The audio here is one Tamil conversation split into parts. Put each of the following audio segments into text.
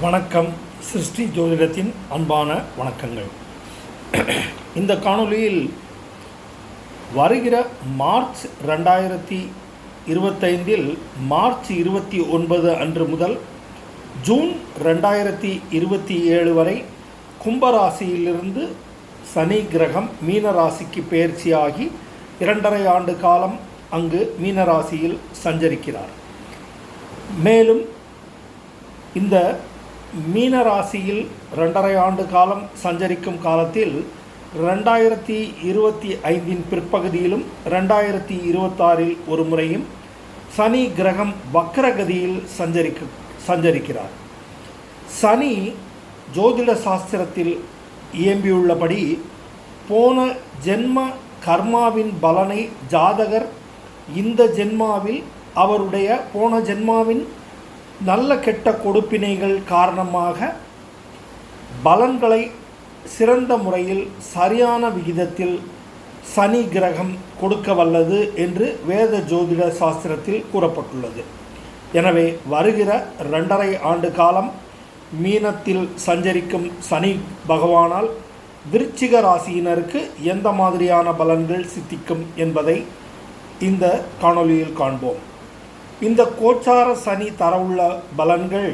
வணக்கம். சிருஷ்டி ஜோதிடத்தின் அன்பான வணக்கங்கள். இந்த காணொளியில் வருகிற மார்ச் ரெண்டாயிரத்தி இருபத்தைந்தில் மார்ச் இருபத்தி ஒன்பது அன்று முதல் ஜூன் ரெண்டாயிரத்தி இருபத்தி ஏழு வரை கும்பராசியிலிருந்து சனி கிரகம் மீனராசிக்கு பயிற்சியாகி பெயர்ச்சியாகி இரண்டரை ஆண்டு காலம் அங்கு மீனராசியில் சஞ்சரிக்கிறார். மேலும் இந்த மீன ராசியில் ரெண்டரை ஆண்டு காலம் சஞ்சரிக்கும் காலத்தில் ரெண்டாயிரத்தி இருபத்தி ஐந்தின் பிற்பகுதியிலும் ரெண்டாயிரத்தி இருபத்தாறில் ஒரு முறையும் சனி கிரகம் வக்ரகதியில் சஞ்சரிக்க சஞ்சரிக்கிறார். சனி ஜோதிட சாஸ்திரத்தில் இயம்பியுள்ளபடி போன ஜென்ம கர்மாவின் பலனை ஜாதகர் இந்த ஜென்மாவில் அவருடைய போன ஜென்மாவின் நல்ல கெட்ட கொடுப்பினைகள் காரணமாக பலன்களை சிறந்த முறையில் சரியான விகிதத்தில் சனி கிரகம் கொடுக்க வல்லது என்று வேத ஜோதிட சாஸ்திரத்தில் கூறப்பட்டுள்ளது. எனவே வருகிற ரெண்டரை ஆண்டு காலம் மீனத்தில் சஞ்சரிக்கும் சனி பகவானால் விருச்சிக ராசியினருக்கு எந்த மாதிரியான பலன்கள் சித்திக்கும் என்பதை இந்த காணொலியில் காண்போம். இந்த கோச்சார சனி தரவுள்ள பலன்கள்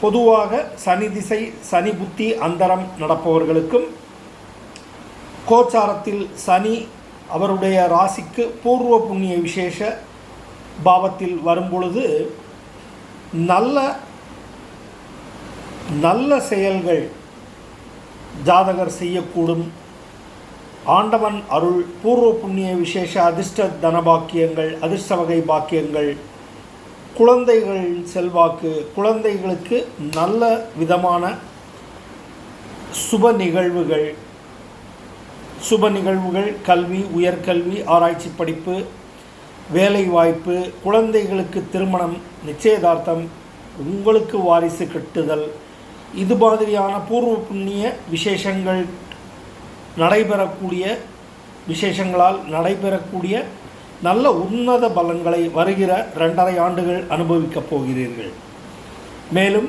பொதுவாக சனி திசை சனி புத்தி அந்தரம் நடப்பவர்களுக்கும் கோச்சாரத்தில் சனி அவருடைய ராசிக்கு பூர்வ புண்ணிய விசேஷ பாவத்தில் வரும்பொழுது நல்ல நல்ல செயல்கள் ஜாதகர் செய்யக்கூடும் ஆண்டவன் அருள் பூர்வ புண்ணிய விசேஷ அதிர்ஷ்ட தனபாக்கியங்கள் அதிர்ஷ்ட வகை பாக்கியங்கள் குழந்தைகள் செல்வாக்கு குழந்தைகளுக்கு நல்ல விதமான சுப நிகழ்வுகள். சுப நிகழ்வுகள் கல்வி உயர்கல்வி ஆராய்ச்சி படிப்பு வேலை வாய்ப்பு குழந்தைகளுக்கு திருமணம் நிச்சயதார்த்தம் உங்களுக்கு வாரிசு கட்டுதல். இது மாதிரியான பூர்வ புண்ணிய விசேஷங்கள் நடைபெறக்கூடிய விசேஷங்களால் நடைபெறக்கூடிய நல்ல உன்னத பலன்களை வருகிற ரெண்டரை ஆண்டுகள் அனுபவிக்கப் போகிறீர்கள். மேலும்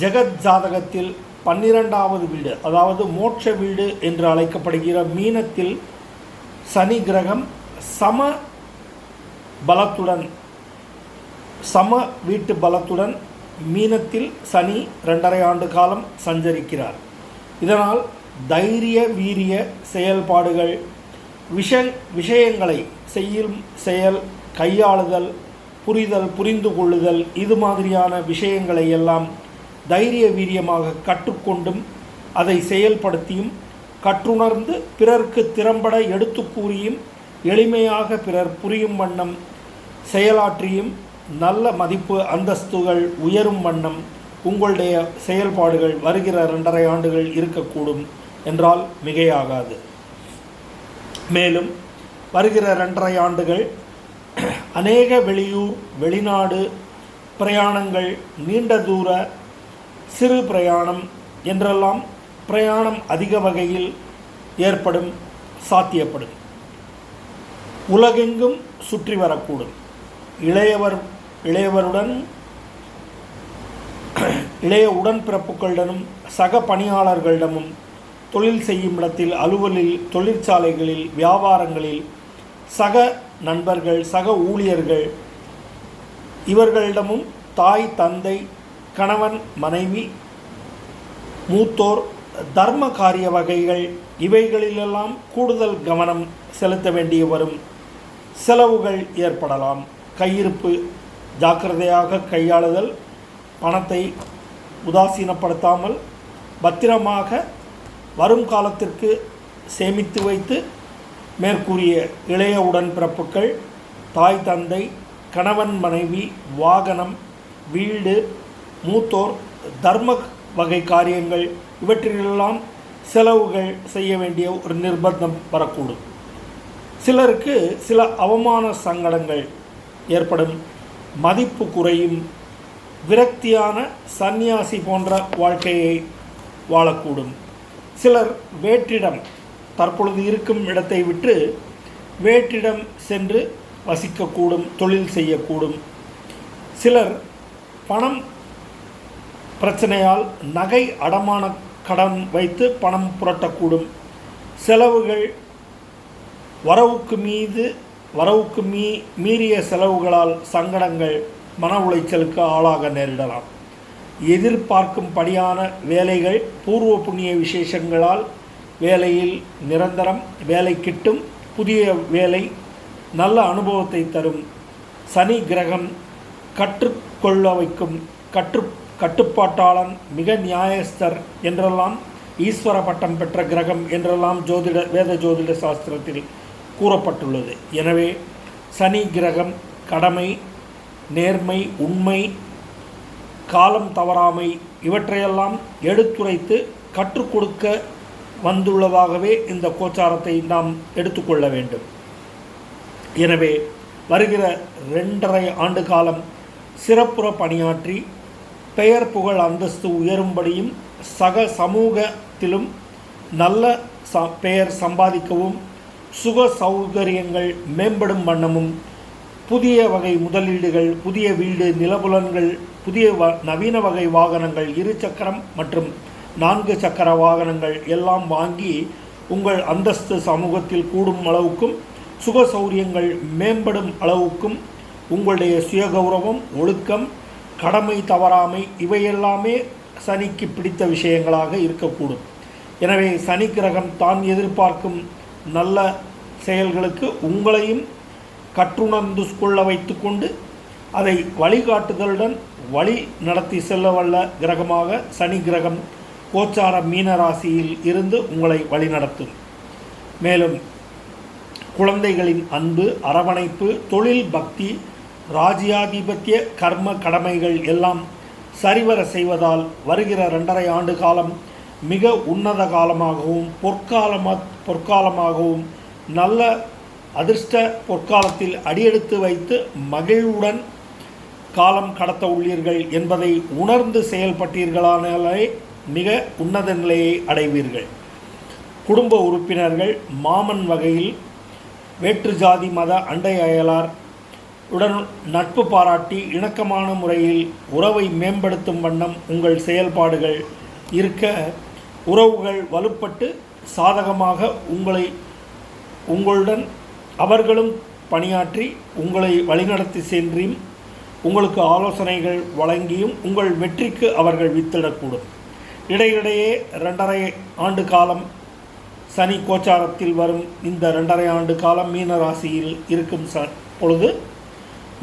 ஜெகத் ஜாதகத்தில் பன்னிரெண்டாவது வீடு அதாவது மோட்ச வீடு என்று அழைக்கப்படுகிற மீனத்தில் சனி கிரகம் சம பலத்துடன் சம வீட்டு பலத்துடன் மீனத்தில் சனி ரெண்டரை ஆண்டு காலம் சஞ்சரிக்கிறார். இதனால் தைரிய வீரிய செயல்பாடுகள் விஷ விஷயங்களை செய்யும் செயல் கையாளுதல் புரிதல் புரிந்து கொள்ளுதல் இது மாதிரியான விஷயங்களை எல்லாம் தைரிய வீரியமாக கற்றுக்கொண்டும் அதை செயல்படுத்தியும் கற்றுணர்ந்து பிறர்க்கு திறம்பட எடுத்து கூறியும் எளிமையாக பிறர் புரியும் வண்ணம் செயலாற்றியும் நல்ல மதிப்பு அந்தஸ்துகள் உயரும் வண்ணம் உங்களுடைய செயல்பாடுகள் வருகிற ரெண்டரை ஆண்டுகள் இருக்கக்கூடும். என்றால் மிகையாகாது. மேலும் வருகிற ரெண்டரை ஆண்டுகள் அநேக வெளியூர் வெளிநாடு பிரயாணங்கள் நீண்ட தூர சிறு பிரயாணம் என்றெல்லாம் பிரயாணம் அதிக வகையில் ஏற்படும் சாத்தியப்படும். உலகெங்கும் சுற்றி வரக்கூடும். இளையவர் இளையவருடன் இளைய உடன்பிறப்புகளிடமும் சக பணியாளர்களிடமும் தொழில் செய்யும் இடத்தில் அலுவலில் தொழிற்சாலைகளில் வியாபாரங்களில் சக நண்பர்கள் சக ஊழியர்கள் இவர்களிடமும் தாய் தந்தை கணவன் மனைவி மூத்தோர் தர்ம காரிய வகைகள் இவைகளிலெல்லாம் கூடுதல் கவனம் செலுத்த வேண்டிய வரும் செலவுகள் ஏற்படலாம். கையிருப்பு ஜாக்கிரதையாக கையாளுதல் பணத்தை உதாசீனப்படுத்தாமல் பத்திரமாக வரும் காலத்திற்கு சேமித்து வைத்து மேற்கூறிய இளைய உடன்பிறப்புகள் தாய் தந்தை கணவன் மனைவி வாகனம் வீடு மூத்தோர் தர்ம வகை காரியங்கள் இவற்றிலெல்லாம் செலவுகள் செய்ய வேண்டிய ஒரு நிர்பந்தம் வரக்கூடும். சிலருக்கு சில அவமான சங்கடங்கள் ஏற்படும். மதிப்பு குறையும். விரக்தியான சந்நியாசி போன்ற வாழ்க்கையை வாழக்கூடும். சிலர் வேற்றிடம் தற்பொழுது இருக்கும் இடத்தை விட்டு வேற்றிடம் சென்று வசிக்கக்கூடும் தொழில் செய்யக்கூடும். சிலர் பணம் பிரச்சனையால் நகை அடமான கடன் வைத்து பணம் புரட்டக்கூடும். செலவுகள் வரவுக்கு மீது வரவுக்கு மீ மீறிய செலவுகளால் சங்கடங்கள் மன உளைச்சலுக்கு ஆளாக நேரிடலாம். எதிர்பார்க்கும்படியான வேலைகள் பூர்வ புண்ணிய விசேஷங்களால் வேலையில் நிரந்தரம் வேலை கிட்டும் புதிய வேலை நல்ல அனுபவத்தை தரும். சனி கிரகம் கற்றுக்கொள்ள வைக்கும் கற்று கட்டுப்பாட்டாளன் மிக நியாயஸ்தர் என்றெல்லாம் ஈஸ்வர பட்டம் பெற்ற கிரகம் என்றெல்லாம் ஜோதிட வேத ஜோதிட சாஸ்திரத்தில் கூறப்பட்டுள்ளது. எனவே சனி கிரகம் கடமை நேர்மை உண்மை காலம் தவறாமை இவற்றையெல்லாம் எடுத்துரைத்து கற்றுக் கொடுக்க வந்துள்ளதாகவே இந்த கோச்சாரத்தை நாம் எடுத்துக்கொள்ள வேண்டும். எனவே வருகிற ரெண்டரை ஆண்டு காலம் சிறப்புற பணியாற்றி பெயர் புகழ் அந்தஸ்து உயரும்படியும் சக சமூகத்திலும் நல்ல ச பெயர் சம்பாதிக்கவும் சுக சௌகரியங்கள் மேம்படும் வண்ணமும் புதிய வகை முதலீடுகள் புதிய வீடு நிலபுலன்கள் புதிய வ நவீன வகை வாகனங்கள் இரு சக்கரம் மற்றும் நான்கு சக்கர வாகனங்கள் எல்லாம் வாங்கி உங்கள் அந்தஸ்து சமூகத்தில் கூடும் அளவுக்கும் சுக சௌரியங்கள் மேம்படும் அளவுக்கும் உங்களுடைய சுயகௌரவம் ஒழுக்கம் கடமை தவறாமை இவையெல்லாமே சனிக்கு பிடித்த விஷயங்களாக இருக்கக்கூடும். எனவே சனி கிரகம் தான் எதிர்பார்க்கும் நல்ல செயல்களுக்கு உங்களையும் கற்றுணர்ந்து கொள்ள வைத்துக்கொண்டு அதை வழிகாட்டுதலுடன் வழி நடத்தி செல்ல வல்ல கிரகமாக சனி கிரகம் கோச்சார மீன ராசியில் இருந்து உங்களை வழிநடத்தும். மேலும் குழந்தைகளின் அன்பு அரவணைப்பு தொழில் பக்தி ராஜ்யாதிபத்திய கர்ம கடமைகள் எல்லாம் சரிவர செய்வதால் வருகிற ரெண்டரை ஆண்டு காலம் மிக உன்னத காலமாகவும் பொற்காலமா பொற்காலமாகவும் நல்ல அதிர்ஷ்ட பொற்காலத்தில் அடியெடுத்து வைத்து மகிழ்வுடன் காலம் கடத்த உள்ளீர்கள் என்பதை உணர்ந்து செயல்பட்டீர்களானாலே மிக உன்னத நிலையை அடைவீர்கள். குடும்ப உறுப்பினர்கள் மாமன் வகையில் வேற்று ஜாதி மத அண்டை அயலார் உடன் நட்பு பாராட்டி இணக்கமான முறையில் உறவை மேம்படுத்தும் வண்ணம் உங்கள் செயல்பாடுகள் இருக்க உறவுகள் வலுப்பட்டு சாதகமாக உங்களை உங்களுடன் அவர்களும் பணியாற்றி உங்களை வழிநடத்தி சென்றும். உங்களுக்கு ஆலோசனைகள் வழங்கியும் உங்கள் வெற்றிக்கு அவர்கள் வித்திடக்கூடும். இடையிடையே ரெண்டரை ஆண்டு காலம் சனி கோச்சாரத்தில் வரும் இந்த ரெண்டரை ஆண்டு காலம் மீன ராசியில் இருக்கும் ச பொழுது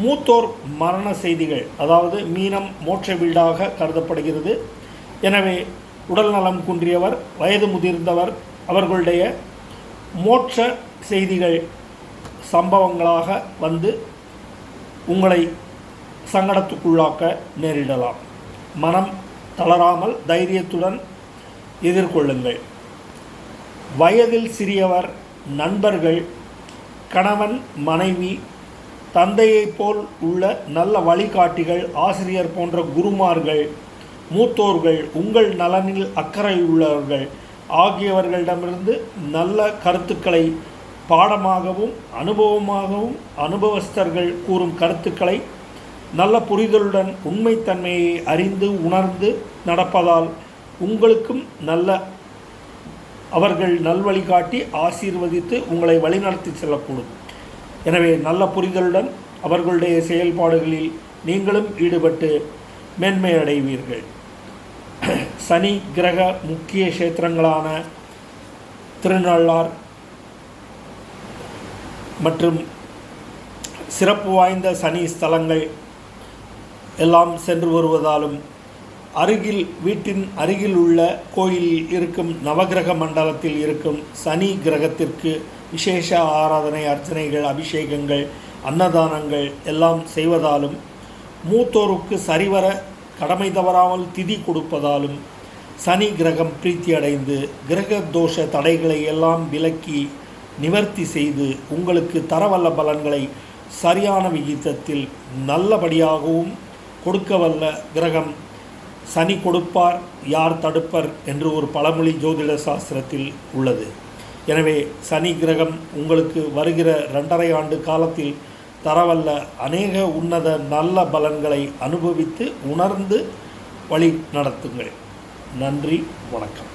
மூத்தோர் மரண செய்திகள் அதாவது மீனம் மோட்ச வீடாக கருதப்படுகிறது. எனவே உடல் நலம் குன்றியவர் வயது முதிர்ந்தவர் அவர்களுடைய மோட்ச செய்திகள் சம்பவங்களாக வந்து உங்களை சங்கடத்துக்குள்ளாக்க நேரிடலாம். மனம் தளராமல் தைரியத்துடன் எதிர்கொள்ளுங்கள். வயதில் சிறியவர் நண்பர்கள் கணவன் மனைவி தந்தையைப் போல் உள்ள நல்ல வழிகாட்டிகள் ஆசிரியர் போன்ற குருமார்கள் மூத்தோர்கள் உங்கள் நலனில் அக்கறை உள்ளவர்கள் ஆகியவர்களிடமிருந்து நல்ல கருத்துக்களை பாடமாகவும் அனுபவமாகவும் அனுபவஸ்தர்கள் கூறும் கருத்துக்களை நல்ல புரிதலுடன் உண்மைத்தன்மையை அறிந்து உணர்ந்து நடப்பதால் உங்களுக்கும் நல்ல அவர்கள் நல்வழிகாட்டி ஆசீர்வதித்து உங்களை வழிநடத்தி செல்லக்கூடும். எனவே நல்ல புரிதலுடன் அவர்களுடைய செயல்பாடுகளில் நீங்களும் ஈடுபட்டு மேன்மை அடைவீர்கள். சனி கிரக முக்கிய கஷேத்திரங்களான திருநள்ளார் மற்றும் சிறப்பு வாய்ந்த சனி ஸ்தலங்கள் எல்லாம் சென்று வருவதாலும் அருகில் வீட்டின் அருகில் உள்ள கோயிலில் இருக்கும் நவகிரக மண்டலத்தில் இருக்கும் சனி கிரகத்திற்கு விசேஷ ஆராதனை அர்ச்சனைகள் அபிஷேகங்கள் அன்னதானங்கள் எல்லாம் செய்வதாலும் மூத்தோருக்கு சரிவர கடமை தவறாமல் திதி கொடுப்பதாலும் சனி கிரகம் பிரீத்தி அடைந்து கிரக தோஷ தடைகளை எல்லாம் விலக்கி நிவர்த்தி செய்து உங்களுக்கு தரவல்ல பலன்களை சரியான விகிதத்தில் நல்லபடியாகவும் கொடுக்க வல்ல கிரகம். சனி கொடுப்பார் யார் தடுப்பர் என்று ஒரு பழமொழி ஜோதிட சாஸ்திரத்தில் உள்ளது. எனவே சனி கிரகம் உங்களுக்கு வருகிற ரெண்டரை ஆண்டு காலத்தில் தரவல்ல அநேக உன்னத நல்ல பலன்களை அனுபவித்து உணர்ந்து வழி நடத்துங்கள். நன்றி வணக்கம்.